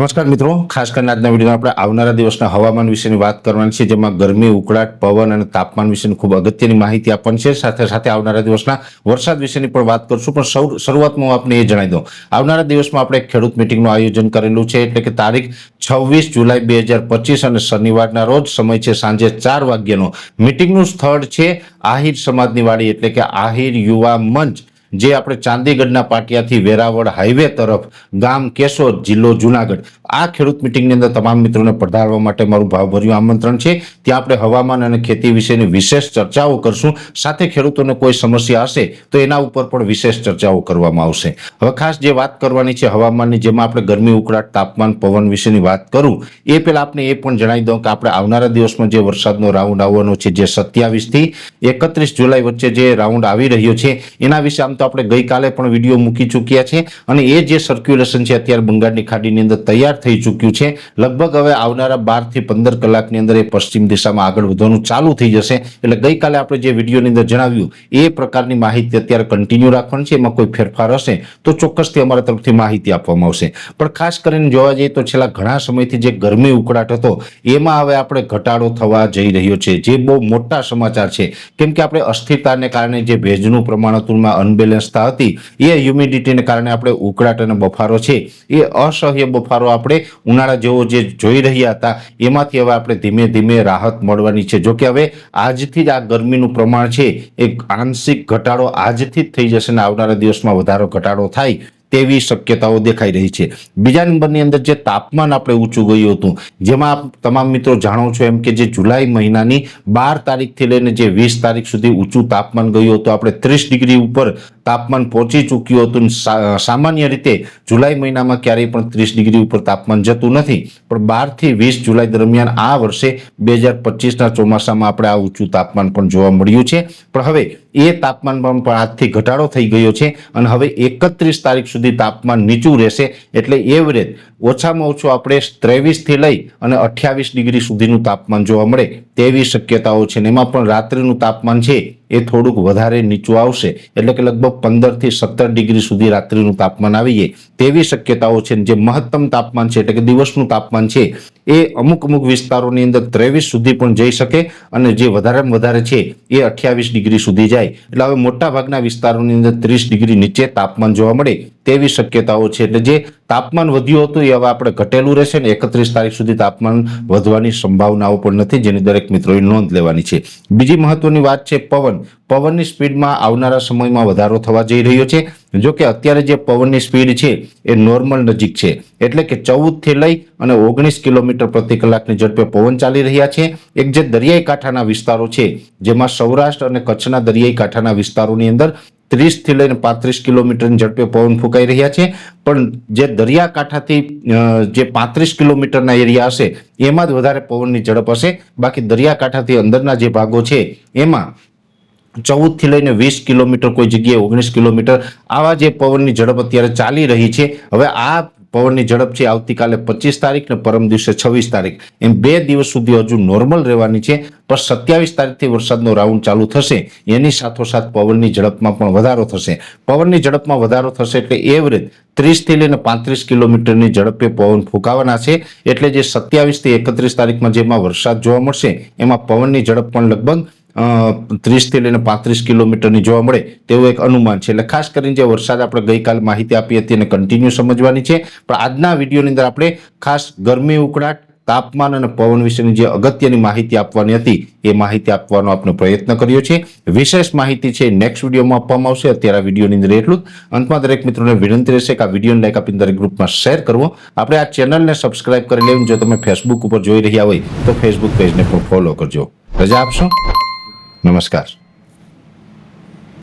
નમસ્કાર મિત્રો. ખાસ કરીને આજના વિડીયોમાં આપણે આવનારા દિવસના હવામાન વિશેની વાત કરવાની છે, જેમાં ગરમી, ઉકળાટ, પવન અને તાપમાન વિશેની ખૂબ અગત્યની માહિતી આપવાની છે. સાથે સાથે આવનારા દિવસના વરસાદ વિશેની પણ વાત કરશું, પણ સૌ, શરૂઆતમાં હું આપને એ જણાવી દઉં. આવનારા દિવસમાં આપણે ખેડૂત મિટિંગનું આયોજન કરેલું છે, એટલે કે તારીખ છવ્વીસ જુલાઈ બે હજાર પચીસ અને શનિવારના રોજ સમય છે સાંજે ચાર વાગ્યાનો. મિટિંગનું સ્થળ છે આહિર સમાજની વાડી, એટલે કે આહિર યુવા મંચ. જે આપણે ચાંદીગઢના પાટિયાથી વેરાવળ હાઈવે તરફ ગામ કેશોદ જિલ્લો જુનાગઢ, આ ખેડૂત મિટિંગની અંદર તમામ મિત્રોને પધારવા માટે મારું ભાવભર્યું આમંત્રણ છે. ત્યાં આપણે હવામાન અને ખેતી વિશેની વિશેષ ચર્ચાઓ કરશું. સાથે ખેડૂતોને કોઈ સમસ્યા હશે તો એના ઉપર પણ વિશેષ ચર્ચાઓ કરવામાં આવશે. હવે ખાસ જે વાત કરવાની છે હવામાનની, જેમાં આપણે ગરમી, ઉકળાટ, તાપમાન, પવન વિશેની વાત કરું, એ પહેલાં આપણે એ પણ જણાવી દઉં કે આપણે આવનારા દિવસમાં જે વરસાદનો રાઉન્ડ આવવાનો છે જે સત્યાવીસથી એકત્રીસ જુલાઈ વચ્ચે જે રાઉન્ડ આવી રહ્યો છે, એના વિશે આમ તો આપણે ગઈકાલે પણ વીડિયો મૂકી ચૂક્યા છે અને એ જે સર્ક્યુલેશન છે અત્યારે બંગાળની ખાડીની અંદર તૈયાર થઈ ચૂક્યું છે. લગભગ હવે આવનારા બારથી પંદર કલાકની અંદર એ પશ્ચિમ દિશામાં આગળ વધવાનું ચાલુ થઈ જશે. એટલે ગઈકાલે આપણે જે વિડીયોની અંદર જણાવ્યું, એ પ્રકારની માહિતી અત્યારે કન્ટિન્યુ રાખવાની છે, એમાં કોઈ ફેરફાર હશે તો ચોક્કસથી અમારા તરફથી માહિતી આપવામાં આવશે. પણ ખાસ કરીને જોવા જઈએ તો છેલ્લા ઘણા સમયથી જે ગરમી ઉકળાટ હતો, એમાં હવે આપણે ઘટાડો થવા જઈ રહ્યો છે. જે બહુ મોટા સમાચાર છે. કેમ કે આપણે અસ્થિરતાને કારણે જે ભેજનું પ્રમાણ હતું, એમાં અનબેલેન્સતા હતી. એ હ્યુમિડિટીને કારણે આપણે ઉકળાટ અને બફારો છે. એ અસહ્ય બફારો આપણે ઉનાળા જેવો જે જોઈ રહ્યા હતા, એમાંથી હવે આપણે ધીમે ધીમે રાહત મળવાની છે. જોકે હવે આજથી જ આ ગરમીનું પ્રમાણ છે. એ આંશિક ઘટાડો આજથી જ થઈ જશે અને આવનારા દિવસમાં વધારો ઘટાડો થાય તેવી શક્યતાઓ દેખાઈ રહી છે. બીજા નંબરની અંદર જે તાપમાન આપણે ઊંચું ગયું હતું, જેમાં આપ તમામ મિત્રો જાણો છો એમ કે જે જુલાઈ મહિનાની બાર તારીખથી લઈને જે વીસ તારીખ સુધી ઊંચું તાપમાન ગયું હતું, આપણે ત્રીસ ડિગ્રી ઉપર તાપમાન પહોંચી ચૂક્યું હતું. સામાન્ય રીતે જુલાઈ મહિનામાં ક્યારેય પણ ત્રીસ ડિગ્રી ઉપર તાપમાન જતું નથી. પણ બારથી વીસ જુલાઈ દરમિયાન આ વર્ષે બે હજાર પચીસના ચોમાસામાં આપણે આ ઊંચું તાપમાન પણ જોવા મળ્યું છે. પણ હવે એ તાપમાનમાં પણ આજથી ઘટાડો થઈ ગયો છે અને હવે એકત્રીસ તારીખ સુધી તાપમાન નીચું રહેશે. એટલે એવરેજ ઓછામાં ઓછું આપણે ત્રેવીસથી લઈ અને અઠ્યાવીસ ડિગ્રી સુધીનું તાપમાન જોવા મળે તેવી શક્યતાઓ છે ને એમાં પણ રાત્રિનું તાપમાન છે. એ થોડુંક વધારે નીચું આવશે. એટલે કે લગભગ પંદરથી સત્તર ડિગ્રી સુધી રાત્રિનું તાપમાન આવી જાય. તેવી શક્યતાઓ છે જે મહત્તમ તાપમાન છે, એટલે કે દિવસનું તાપમાન છે, એ અમુક અમુક વિસ્તારોની અંદર ત્રેવીસ સુધી પણ જઈ શકે અને જે વધારેમાં વધારે છે, એ અઠ્યાવીસ ડિગ્રી સુધી જાય. એટલે હવે મોટા ભાગના વિસ્તારોની અંદર ત્રીસ ડિગ્રી નીચે તાપમાન જોવા મળે. તેવી શક્યતાઓ છે. એટલે જે તાપમાન વધ્યું હતું એ હવે આપણે ઘટેલું રહેશે ને એકત્રીસ તારીખ સુધી તાપમાન વધવાની સંભાવનાઓ પણ નથી, જેની દરેક મિત્રોએ નોંધ લેવાની છે. બીજી મહત્વની વાત છે પવન. પવનની સ્પીડમાં આવનારા સમયમાં વધારો થવા જઈ રહ્યો છે. જો કે અત્યારે જે પવનની સ્પીડ છે એ નોર્મલ નજીક છે. એટલે કે ચૌદથી લઈ અને ઓગણીસ કિલોમીટર પ્રતિ કલાકની ઝડપે પવન ચાલી રહ્યા છે. એક જે દરિયાઈ કાંઠાના વિસ્તારો છે, જેમાં સૌરાષ્ટ્ર અને કચ્છના દરિયાઈ કાંઠાના વિસ્તારોની અંદર ત્રીસથી લઈને પાંત્રીસ કિલોમીટરની ઝડપે પવન ફૂંકાઈ રહ્યા છે. પણ જે દરિયાકાંઠાથી જે પાંત્રીસ કિલોમીટરના એરિયા હશે, એમાં જ વધારે પવનની ઝડપ હશે. બાકી દરિયાકાંઠાથી અંદરના જે ભાગો છે, એમાં ચૌદથી લઈને વીસ કિલોમીટર, કોઈ જગ્યાએ ઓગણીસ કિલોમીટર આવા જે પવનની ઝડપ અત્યારે ચાલી રહી છે. હવે આ પવનની ઝડપ છે આવતીકાલે પચીસ તારીખ ને પરમ દિવસે છવ્વીસ તારીખ. એમ બે દિવસ સુધી હજુ નોર્મલ રહેવાની છે, પણ સત્યાવીસ તારીખથી વરસાદનો રાઉન્ડ ચાલુ થશે. એની સાથોસાથ પવનની ઝડપમાં પણ વધારો થશે. પવનની ઝડપમાં વધારો થશે એટલે એવરેજ ત્રીસથી લઈને પાંત્રીસ કિલોમીટરની ઝડપે પવન ફૂંકાવાના છે. એટલે જે સત્યાવીસથી એકત્રીસ તારીખમાં જેમાં વરસાદ જોવા મળશે, એમાં પવનની ઝડપ પણ લગભગ ત્રીસથી લઈને પાંત્રીસ કિલોમીટરની જોવા મળે તેવું એક અનુમાન છે. એટલે ખાસ કરીને જે વરસાદ આપણે ગઈકાલ માહિતી આપી હતી એને કન્ટિન્યુ સમજવાની છે. પણ આજના વિડીયોની અંદર આપણે ખાસ ગરમી, ઉકળાટ, તાપમાન અને પવન વિશેની જે અગત્યની માહિતી આપવાની હતી, એ માહિતી આપવાનો આપણે પ્રયત્ન કર્યો છે. વિશેષ માહિતી છે નેક્સ્ટ વિડીયોમાં આપવામાં આવશે. અત્યારે આ વિડીયોની અંદર એટલું જ. અંતમાં દરેક મિત્રોને વિનંતી રહેશે કે આ વિડીયોને લાઈક આપીને દરેક ગ્રુપમાં શેર કરવો. આપણે આ ચેનલને સબસ્ક્રાઇબ કરી લેવું જો તમે ફેસબુક ઉપર જોઈ રહ્યા હોય તો ફેસબુક પેજને પણ ફોલો કરજો. રજા આપશો? નમસ્કાર.